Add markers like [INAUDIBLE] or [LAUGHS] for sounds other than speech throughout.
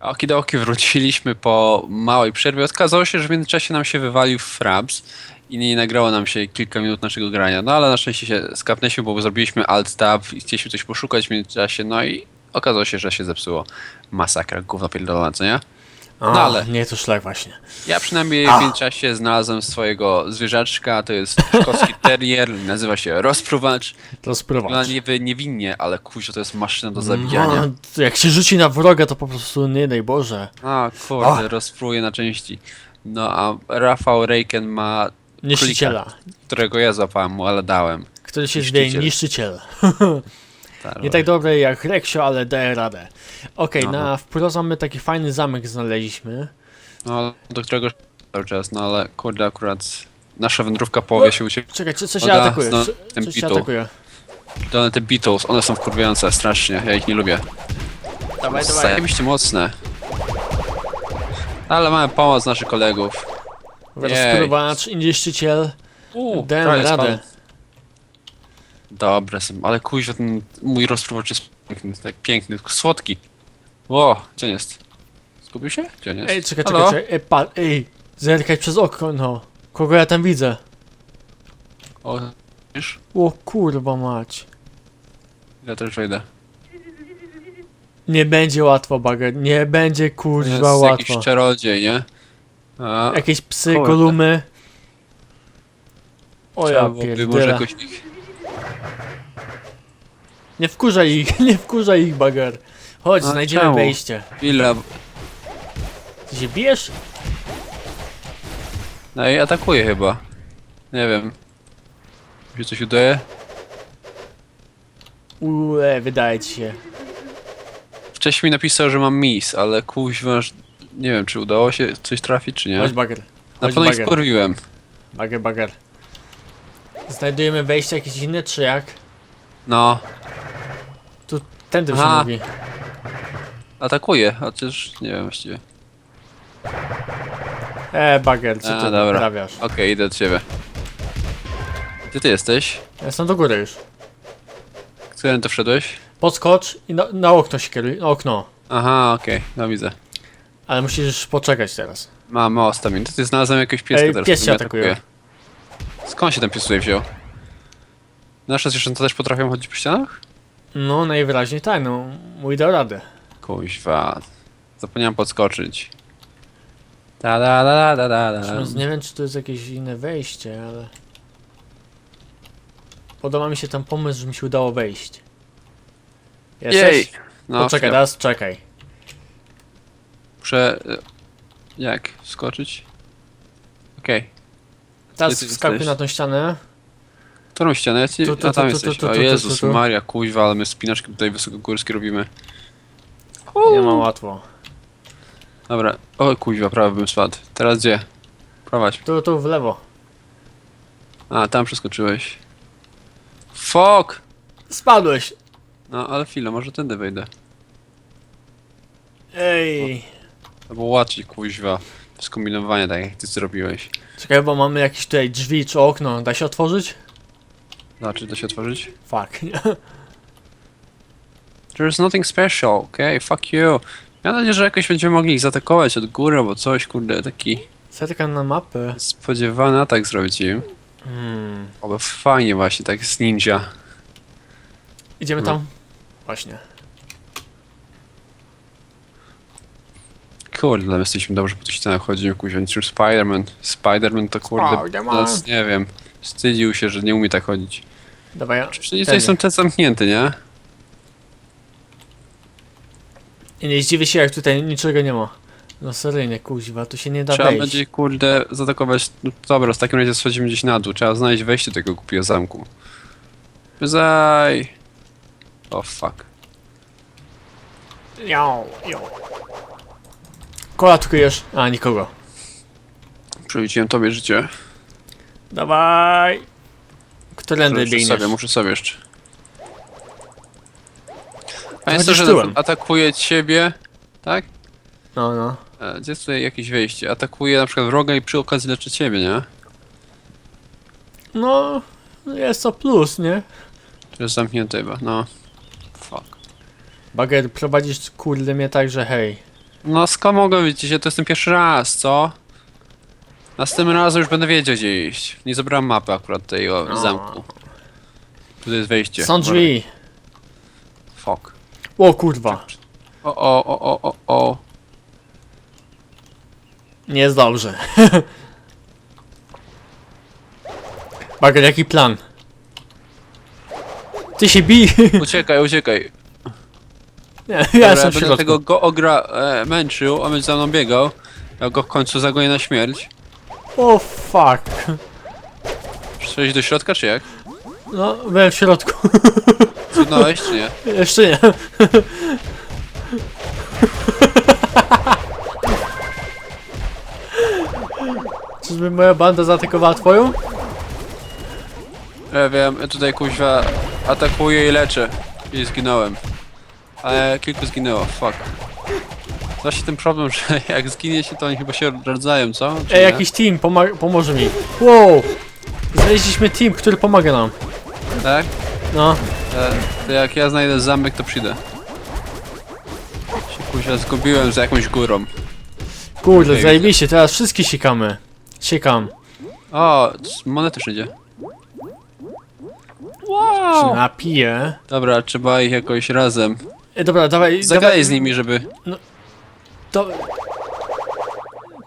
Okidoki wróciliśmy po małej przerwie. Okazało się, że w międzyczasie nam się wywalił Fraps i nie nagrało nam się kilka minut naszego grania. No ale na szczęście się skapnęliśmy, bo zrobiliśmy alt-tab i chcieliśmy coś poszukać w międzyczasie, no i okazało się, że się zepsuło. Masakra, gówno pierdolona, co nie? O, No ale- Nie, to szlak właśnie. Ja przynajmniej w międzyczasie znalazłem swojego zwierzaczka, to jest szkocki [LAUGHS] terrier, nazywa się rozpruwacz. To Wygląda spróbować. niby niewinnie, ale kuźwa to jest maszyna do zabijania. No, to jak się rzuci na wroga, to po prostu nie daj Boże. A kurde, rozpruje na części. No a Rafał Rejken ma Niszczyciela. którego ja złapałem mu, ale dałem. Który się zwie Niszczyciel. niszczyciel. [LAUGHS] Tak, Nie tak dobry jak Reksio, ale daje radę. Okej, No. na wprost mamy taki fajny zamek znaleźliśmy. No, do którego cały czas, no ale kurde, akurat nasza wędrówka połowie się uciekła. Czekaj, co, co się Oda, atakuje? no, Co, ten co się Beetle. atakuje? One te Beatles, one są wkurwiające strasznie, ja ich nie lubię. Dawaj, Zajebiście mocne. Ale mamy pomoc naszych kolegów. Jej. Rozprowacz, niszczyciel. Uuu, Dałem prawie radę. Dobra, są- ale kuźwa ten mój rozprowacz jest piękny, tak piękny, tylko słodki. Ło, gdzie on jest? Zgubił się? Gdzie on jest? Ej, czekaj, Halo? czekaj, czekaj. Ej, pa, ej, zerkaj przez okno, no. Kogo ja tam widzę? O, wiesz? O kurwa mać. Ja też wejdę. Nie będzie łatwo, bager. Nie będzie Jest kurwa jakiś łatwo. czarodziej, nie? A, Jakieś psy, Kurde. O trzeba ja byłoby może pierdzielę. jakoś ich... Nie wkurzaj ich, [LAUGHS] nie wkurzaj ich, bager. Chodź, A znajdziemy czemu? wejście. Ile... Ty się bijesz? No i atakuje chyba. Nie wiem. Mi się coś udaje? Ue, wydaje ci się. Wcześniej mi napisał, że mam miss, ale kuźwa, że- nie wiem, czy udało się coś trafić, czy nie. Chodź, bager. Na Chodź, pewno ich bager. skurwiłem. Bager, bager. Znajdujemy wejście jakieś inne, czy jak? No, Tędy się Aha. mówi. atakuje, chociaż nie wiem właściwie. E, bager, co A, ty dobra. wyprawiasz? Okej, idę do ciebie. Gdzie ty jesteś? Ja jestem do góry już. Którym to wszedłeś? Podskocz i na, na okno się kieruj, na okno. Aha, okej, no widzę. Ale musisz poczekać teraz. Mam tam. To ty znalazłem jakiegoś pieska Ej, teraz. pies który cię mnie atakuje. Skąd się ten pies tutaj wziął? Nasze zwierzęta też potrafią chodzić po ścianach? No, najwyraźniej tak, no. Mój dał radę. Kuźwa. Zapomniałem podskoczyć. Da da da da da da. Natomiast nie wiem, czy to jest jakieś inne wejście, ale... Podoba mi się ten pomysł, że mi się udało wejść. Jesteś? Jej! No, Poczekaj, teraz czekaj. Muszę... e, Jak? Skoczyć? Okej. Teraz Gdzie ty wskakuj jesteś? na tą ścianę. Którą ścianę? Ja ci... Tu, tu, A tam tu, tu, jesteś. tu, O tu, tu, Jezus tu, tu. Maria, kuźwa, ale my spinaczki tutaj wysokogórskie robimy. Nie ma łatwo. Dobra. O kuźwa, prawie bym spadł. Teraz gdzie? Prowadź. Tu, tu, w lewo. A, tam przeskoczyłeś. Fuck! Spadłeś! No, ale chwilę, może tędy wejdę. Ej! To było łatwiej, kuźwa. Skombinowanie tak, jak ty zrobiłeś. Czekaj, bo mamy jakieś tutaj drzwi czy okno. Da się otworzyć? Znaczy, da się otworzyć? Fuck. [LAUGHS] There's nothing special, okay? Fuck you. Mam nadzieję, że jakoś będziemy mogli ich zaatakować od góry albo coś, kurde, taki Zerkam na mapę. spodziewany atak zrobić im. Hmm. Oby fajnie właśnie, tak z ninja. Idziemy No. tam? Właśnie. Kurde, my jesteśmy dobrze po tych ścianach chodzimy, kuźwa, niczym Spider-Man. Spider-Man to kurde, Spider-Man. nas, nie wiem, wstydził się, że nie umie tak chodzić. Dawaj, ja. Przecież tutaj są te zamknięte, nie? I nie zdziwię się, jak tutaj niczego nie ma. No seryjnie, kuźwa, tu się nie da Trzeba wejść. będzie, kurde, zaatakować. No, dobra, w takim razie schodzimy gdzieś na dół. Trzeba znaleźć wejście do tego głupiego zamku. Zaj. O oh, fuck. Jo, jo. Kola atakujesz? A, nikogo. Przewróciłem tobie życie. Dawaj! Którędy Muszę biegniesz? sobie, muszę sobie jeszcze. Chodzisz jest to, że tyłem. atakuje ciebie, tak? No, no. E, Gdzie jest tutaj jakieś wejście? Atakuje na przykład wroga i przy okazji leczy ciebie, nie? No, jest to plus, nie? To jest zamknięte chyba, no. Fuck. Bager, prowadzisz kurde mnie tak, że hej. No skąd mogę wiedzieć, to jest ten pierwszy raz, co? Następnym razem już będę wiedział gdzie iść. Nie zebrałem mapy akurat tego No. zamku. Tu jest wejście. Są drzwi. Fuck. O kurwa. O, o, o, o, o, o. Nie jest dobrze. [LAUGHS] Bager, jaki plan? Ty się bij! [LAUGHS] Uciekaj, uciekaj. Nie, ja Dobra, jestem w będę środku. tego go ogra e, męczył, on będzie za mną biegał. Ja go w końcu zagonię na śmierć. O fuck. Przejść do środka, czy jak? No, byłem w środku. [LAUGHS] Cudnąłeś, czy nie? Jeszcze nie. Czyżby moja banda zaatakowała twoją? Ja wiem, tutaj kuźwa atakuję i leczę. I zginąłem. Ale kilku zginęło, fuck. Właśnie ten problem, że [LAUGHS] jak zginie się, to oni chyba się odradzają, co? Czy Ej, nie? jakiś team pomoże mi. Wow! Znaleźliśmy team, który pomaga nam. Tak? No. E, to jak ja znajdę zamek, to przyjdę. Się kuźwa zgubiłem za jakąś górą. Kurde, Okej, zajebiście, teraz wszystkie sikamy. Siekam. O, monety. Się Wow! napiję. Dobra, trzeba ich jakoś razem. Ej, dobra, dawaj, Zagadaj dawaj, z nimi, żeby... To...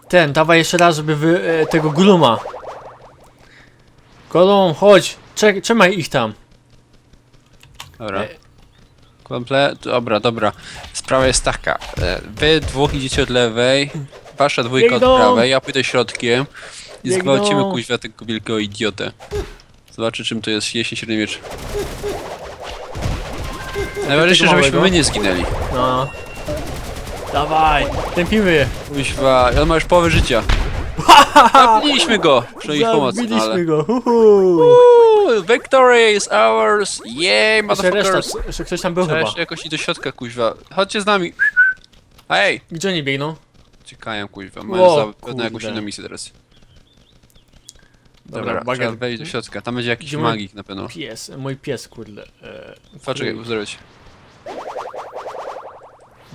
Ten, dawaj jeszcze raz, żeby wy, e, tego Gluma. Golum, chodź, Czek, trzymaj ich tam. Dobra. E- Komple... Dobra, dobra. Sprawa jest taka. e, Wy dwóch idziecie od lewej, wasza dwójka Biegną! od prawej, ja pójdę środkiem i Biegną! zgwałcimy kuźwa tego wielkiego idiotę. Zobaczy czym to jest jeśli średni miecz. Najważniejsze, żebyśmy małego? my nie zginęli. No. Dawaj, tępimy. Kuźwa, on ma już połowę życia. [LAUGHS] Zabiliśmy go przy ich pomocy, Zabiliśmy ale... go, huhu. Uuu, victory is ours! Yeah, Jeszcze reszta, motherfuckers! jeszcze ktoś tam był chyba. Cześć, jakoś i do środka, kuźwa. Chodźcie z nami. Hej! Gdzie oni biegną? Ciekają, kuźwa. O, Mają zapewne jakąś kurde. inną misję teraz. Dobra, Dobra, trzeba wejść do środka. Tam będzie jakiś Gdzie mój magik na pewno. Pies, mój pies, kurde. E, Poczekaj, zrobić.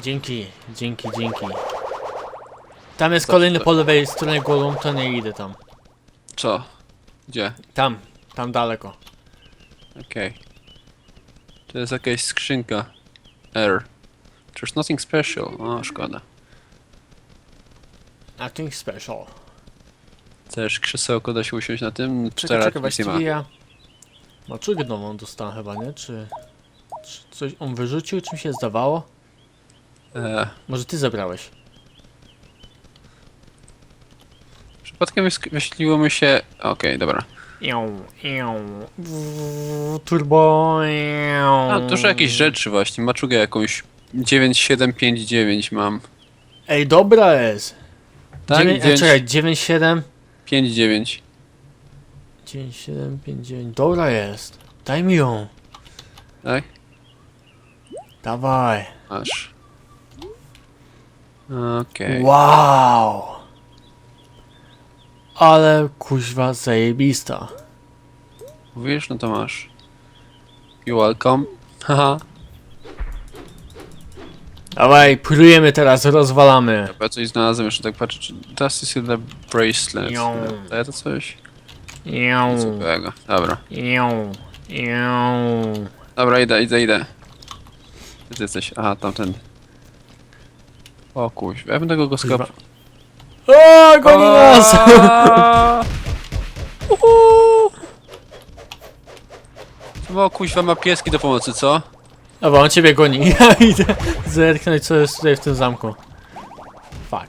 Dzięki, dzięki, dzięki. Tam jest Co kolejny to? po lewej stronie Golum, to nie idę tam. Co? Gdzie? Tam, tam daleko. Okej. To jest jakaś skrzynka. R. There's nothing special. O, szkoda. Nothing special. Też krzesełko da się usiąść na tym? Czekaj, Teraz czekaj, nic nie ma. właściwie ja... Maczugę nową dostałem chyba, nie? Czy... Czy coś on wyrzucił, czy mi się zdawało? E, Może ty zabrałeś? przypadkiem wysk- wyświetliło mi się... Okej, dobra. Ią, ią, w- Turbo. ią. A, dużo jakichś rzeczy właśnie. Maczugę jakąś 9759 mam. Ej, dobra jest. Tak? Dziewię- e, 9, czekaj, 97. 59. 9759. Dobra jest. Daj mi ją. Tak? Dawaj. Masz. Okej. Wow. Ale kuźwa zajebista. Mówisz? No to masz. You welcome. Haha. Dawaj, prujemy teraz, rozwalamy. Ja coś znalazłem jeszcze tak patrzę, czy Dusty Silver Bracelet. Ją. Daje to coś? Ią, Złego. Dobra. ią, ią. Dobra, idę, idę, idę. Gdzie ty jesteś? Aha, tamten. O kuź, ja tego go Kuźwa. skap... O, goni nas! [LAUGHS] O kuźwa ma pieski do pomocy, co? Dobra, on ciebie goni. [LAUGHS] Ja idę zerknąć, co jest tutaj w tym zamku. Fuck.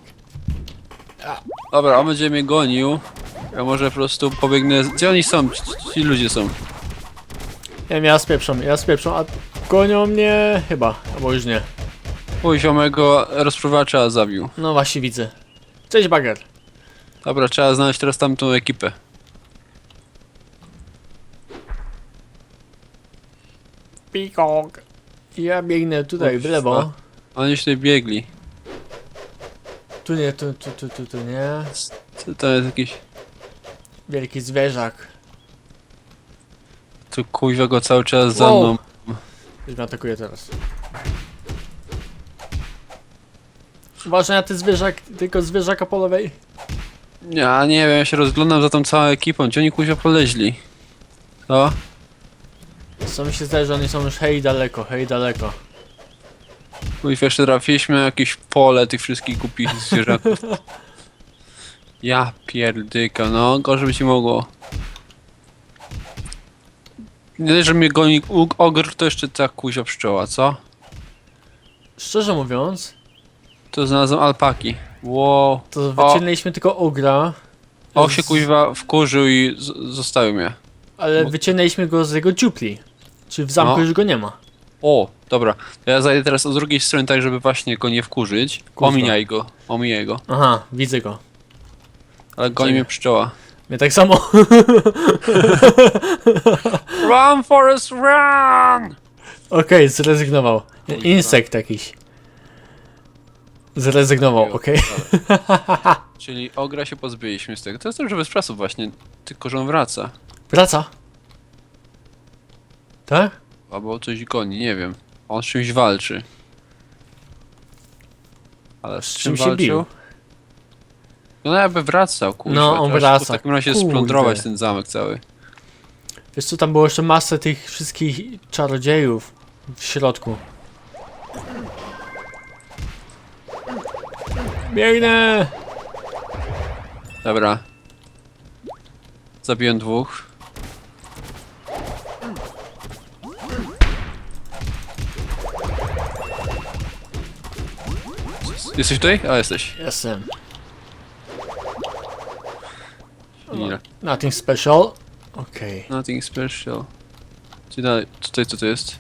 Dobra, on będzie mnie gonił. Ja może po prostu pobiegnę... Gdzie oni są? Ci, ci ludzie są. Ja wiem, ja spieprzą, ja spieprzą, a gonią mnie chyba, albo już nie. Mój ziomego rozpruwacza zabił. No właśnie widzę. Cześć Bager. Dobra, trzeba znaleźć teraz tamtą ekipę. Pikok. Ja biegnę tutaj w lewo. Kuźwa. Oni się tutaj biegli. Tu nie, tu, tu, tu, tu, tu nie. Co to jest jakiś... Wielki zwierzak. Tu kuźwa go cały czas za Wow. mną. Już mnie atakuje teraz. Uważaj na ty zwierzak, tylko zwierzaka po lewej. Ja nie wiem, ja się rozglądam za tą całą ekipą. Gdzie oni kuźwa poleźli? Co? Co mi się zdaje, że oni są już hej daleko, hej daleko. Kuźwa, jeszcze trafiliśmy na jakieś pole tych wszystkich głupich zwierzaków. [LAUGHS] Ja pierdyka, no gorzej by ci mogło. Nie dość, że mnie goni u- ogr, to jeszcze ta kuźwa pszczoła, co? Szczerze mówiąc, To znalazłem alpaki. Wow. to wyciągnęliśmy tylko ogra, O się kuźwa wkurzył i z- zostawił mnie. ale wyciągnęliśmy go z jego dziupli. Czy w zamku No. już go nie ma. O, dobra. To ja zajdę teraz od drugiej strony, tak żeby właśnie go nie wkurzyć. Kuźwa. Omijaj go, omijaj go. Aha, widzę go. Ale goni mnie pszczoła. Mnie tak samo. [LAUGHS] Run, Forest, run! Okej, zrezygnował. Insekt jakiś. Zrezygnował, okej. [LAUGHS] Czyli ogra się pozbyliśmy z tego. To jest dobrze bez czasu właśnie, tylko że on wraca. Wraca. Tak? Albo coś goni, nie wiem. On z czymś walczy. Ale z, Z czym, czym się walczył? bił? No jakby wracał, kurczę. No, on Trzeba wraca. W takim razie Kurde. splądrować ten zamek cały. Wiesz co, tam było jeszcze masę tych wszystkich czarodziejów w środku. Biegnę! Dobra. Zabiłem dwóch. Jesteś tutaj? A, jesteś. Jestem. Ile? Nothing special. Okej. Nothing special. Gdzie dalej? Tutaj co to jest?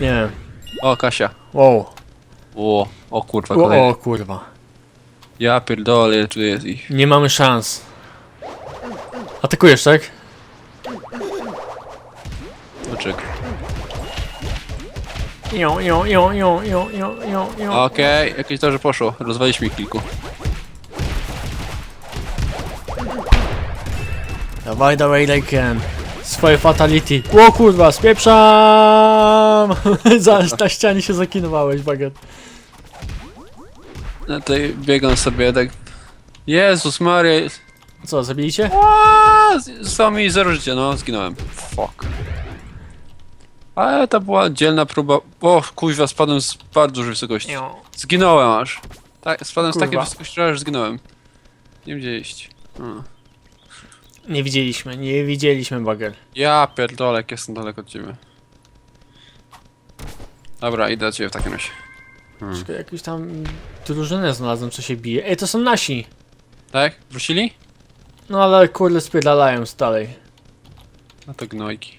Nie wiem. O, Kasia. Wow. O, o kurwa, O, kolejny. o kurwa. Ja pierdolę, ile tu jest ich. Nie mamy szans. Atakujesz, tak? Poczekaj. Ją, ją, ją, ją, ją, ją, ją, ją. Okej, jakieś dobrze poszło. Rozwaliśmy ich kilku. Dawaj, dawaj, Lejken. Swoje fatality. O kurwa, spieprzam! [LAUGHS] Za, na ścianie się zakinowałeś, baget. Ja tutaj biegam sobie tak... Jezus Maria. Co, zabiliście? Aaaa, z- Zostało mi zero życia, no zginąłem. Fuck. Ale to była dzielna próba. O, kuźwa, spadłem z bardzo dużej wysokości. Zginąłem aż. Tak, spadłem z takiej Kurwa. wysokości, że aż zginąłem. Nie wiem gdzie iść. Hmm. Nie widzieliśmy, nie widzieliśmy, bager. Ja pierdolę, jak jestem daleko od ciebie. Dobra, idę do ciebie w takim razie. Hmm. Czekaj, jakąś tam drużynę znalazłem, co się bije. Ej, to są nasi! Tak? Wrócili? No ale kurde, spierdalają dalej. No to gnojki.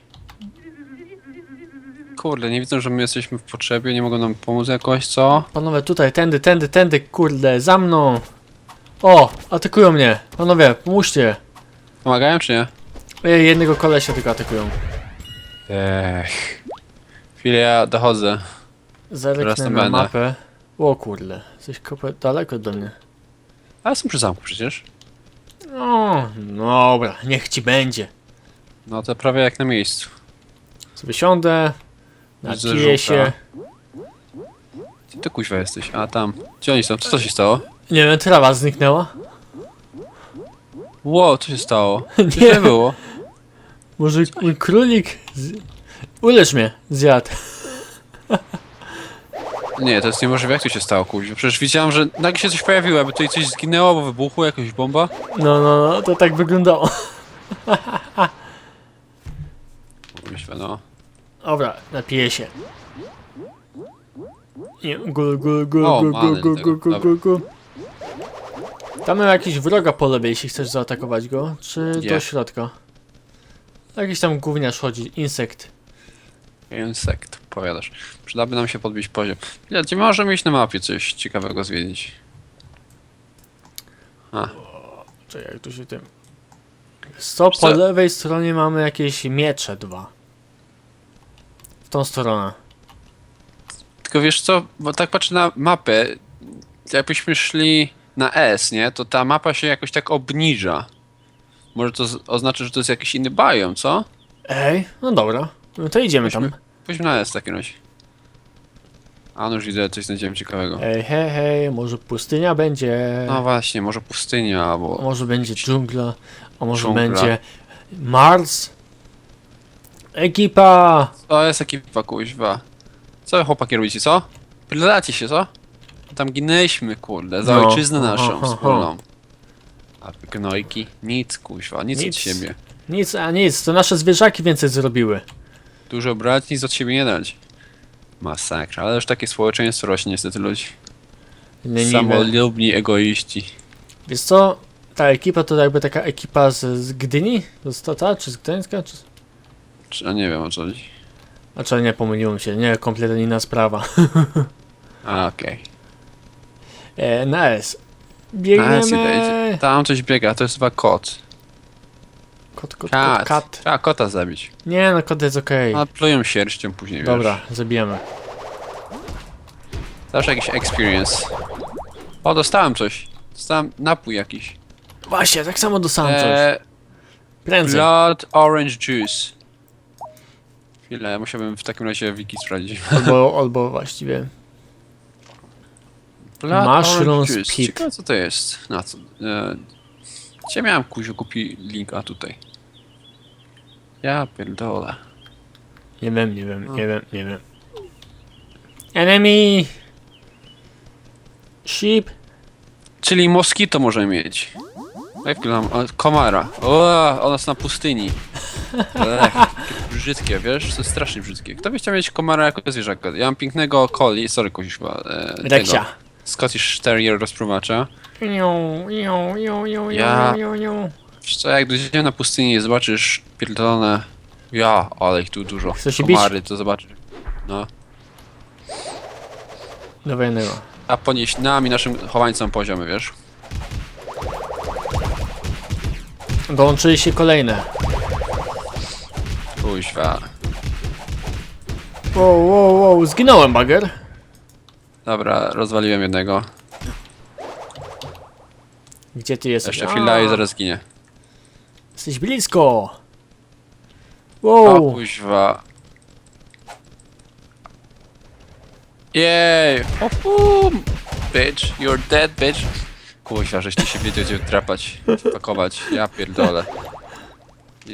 Kurde, nie widzą, że my jesteśmy w potrzebie, nie mogą nam pomóc jakoś, co? Panowie, tutaj, tędy, tędy, tędy, kurde, za mną! O, atakują mnie! Panowie, pomóżcie! Pomagają czy nie? Ej, jednego kolesia tylko atakują. Ech. Chwilę, ja dochodzę. Zerknę na będę. mapę. O kurde, jesteś kopę daleko do mnie. Ale są przy zamku przecież. O, dobra, niech ci będzie. No to prawie jak na miejscu. Sobie siądę, Widzę napiję żółta. się. Gdzie ty kuźwa jesteś? A tam. Gdzie oni są? Co to się stało? Nie wiem, trawa zniknęła. Ło, co się stało? [LAUGHS] Nie. To było? Może mój królik... Z... Ulecz mnie, zjadł. [LAUGHS] Nie, to jest niemożliwe. Jak to się stało, kuźwa? Przecież widziałem, że nagle się coś pojawiło, jakby tutaj coś zginęło, bo wybuchło, jakaś bomba. No, no, no, to tak wyglądało. Myślę, no. Dobra, napiję się. Nie, gul, gul, gul, O, mamy tego, dobra. gul, gul. Tam mam jakiś wroga po lewej, jeśli chcesz zaatakować go, czy do Gdzie? środka. Jakiś tam gówniarz chodzi, insekt. Insekt, powiadasz. Przydaby nam się podbić poziom. Ja, gdzie możemy iść na mapie coś ciekawego zwiedzić? A, Czekaj, jak tu się tym... Co, po co? lewej stronie mamy jakieś miecze dwa. W tą stronę. tylko wiesz co, bo tak patrzę na mapę, jakbyśmy szli na S, nie? To ta mapa się jakoś tak obniża. Może to z- oznacza, że to jest jakiś inny biom, co? Ej, no dobra. No to idziemy tam. Pójdźmy na S w takim razie. A no już widzę, coś znajdziemy ciekawego. Hej, hej, hej, może pustynia będzie. No właśnie, może pustynia, A albo... może będzie dżungla, a może Dżungla. będzie Mars. Ekipa! To jest ekipa kuźwa. Co wy chłopaki robicie, co? Pierdolacie się, co? Tam ginęliśmy, kurde, za No. ojczyznę Aha, naszą aha. wspólną. A gnojki? Nic, kuźwa, nic, Nic. od siebie. Nic, a nic, to nasze zwierzaki więcej zrobiły. Dużo brać, nic od siebie nie dać. Masakra, ale już takie społeczeństwo rośnie niestety ludzi. Leniwe. Samolubni egoiści. Wiesz co? Ta ekipa to jakby taka ekipa z, z Gdyni? Czy z Gdańska? Czy... Czy, a nie wiem o co chodzi. A czy nie, pomyliłem się, nie, kompletnie inna sprawa. A, okej. E, na S. Okay. Idę, Biegniemy! idzie. Tam coś biega, to jest chyba kot. Kot, kot, kot, Kat. kat. Trzeba kota zabić. Nie, no kot jest okej. A plują sierścią później, Dobra, wiesz. zabijemy. Zawsze jakiś experience. O, dostałem coś. Dostałem napój jakiś. Właśnie, tak samo dostałem coś. Eee, Prędzej. Blood Orange Juice. Chwilę, musiałbym w takim razie wiki sprawdzić. Albo, albo właściwie. Blood Mushrooms Orange Juice. Ciekawe co to jest. Na co? E, gdzie miałem kuziu kupi link? A tutaj. Ja pierdolę. Nie wiem, nie wiem, No. nie wiem, nie wiem. Enemy! Sheep! Czyli moskito możemy mieć. Jak to tam? O, Komara. O, ona jest na pustyni. [LAUGHS] Ech, brzydkie, wiesz? To jest strasznie brzydkie. Kto by chciał mieć komara jako zwierzaka? Ja mam pięknego coli, sorry kuźwa. E, Reksia. tego, Scottish Terrier rozpruwacza. Iu, iu, iu, iu, Ja- iu, iu, iu. Wiesz co, jak dojdziemy na pustyni i zobaczysz pierdolone... Ja, ale ich tu dużo. Chcesz się bić? Komary, to zobaczysz. No. Do wojennego. A ponieść nami, naszym chowańcom poziomy, wiesz? Dołączyli się kolejne. Kuźwa. Wow, wow, wow, zginąłem, bager. Dobra, rozwaliłem jednego. Gdzie ty jesteś? Jeszcze chwila i zaraz ginie. Jesteś blisko. O Wow. kuźwa. Jej! O pum! Bitch, you're dead, bitch. Kuźwa, żeś ty się wiedział gdzie drapać, pakować. Ja pierdolę.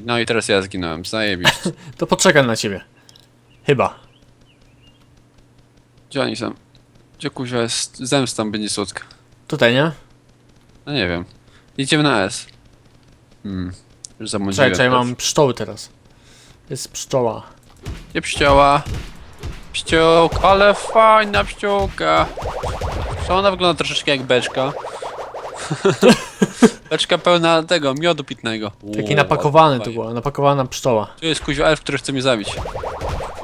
No i teraz ja zginąłem, zajebiście. [LAUGHS] To poczekam na ciebie. Chyba. Gdzie oni są? Gdzie kuźwa jest zemsta będzie słodka? Tutaj, nie? No nie wiem. Idziemy na S. Hmm. Już zamądziłem. Czekaj, mam pszczoły teraz. Jest pszczoła. Nie pszczoła. Pszczółka, ale fajna pszczółka. Co ona wygląda troszeczkę jak beczka. [LAUGHS] beczka pełna tego, miodu pitnego. Taki napakowany to fajnie. była, napakowana pszczoła. Tu jest kuźwa elf, który chce mnie zabić.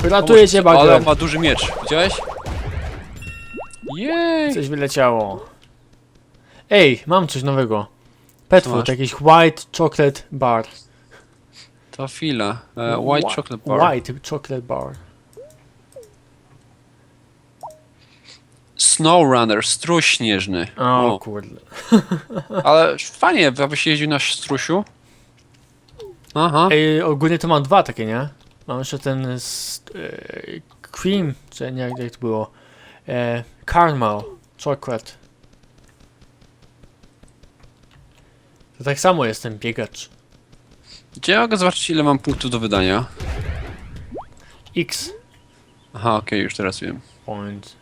Ratuję cię, Ale ma duży miecz, widziałeś? Jej! Coś wyleciało. Ej, mam coś nowego. Pet Co food, masz? jakiś white chocolate bar. To chwila. E, white Whi- chocolate bar. White chocolate bar. Snow runner, struś śnieżny. O O, kurde. [LAUGHS] ale fajnie, abyś jeździł na strusiu. Aha. Ej, ogólnie to mam dwa takie, nie? Mam jeszcze ten z, e, cream, czy nie, jak to było? E, caramel, chocolate. To tak samo jest ten biegacz. Gdzie mogę zobaczyć ile mam punktów do wydania? X. Aha, okej, już teraz wiem. Point.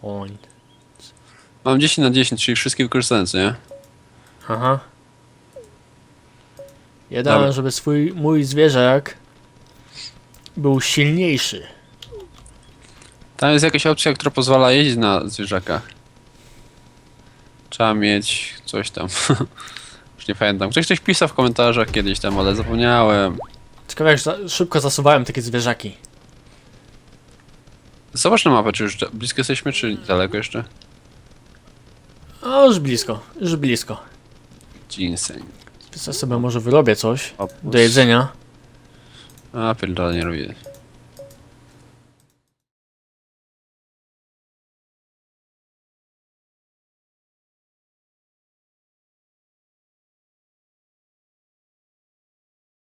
Point. Mam 10 na 10, czyli wszystkie wykorzystane, co nie? Aha. Ja dałem, Dobra. żeby swój, mój zwierzak był silniejszy. Tam jest jakaś opcja, która pozwala jeździć na zwierzakach. Trzeba mieć coś tam. [LAUGHS] Już nie pamiętam. Ktoś coś pisał w komentarzach kiedyś tam, ale zapomniałem. Ciekawe jak za, szybko zasuwałem takie zwierzaki. Zobacz na mapę, czy już da- blisko jesteśmy, czy daleko jeszcze? O, już blisko, już blisko. Ginseng. Więc ja sobie może wyrobię coś Opus. do jedzenia. A, pierdolę, nie robię.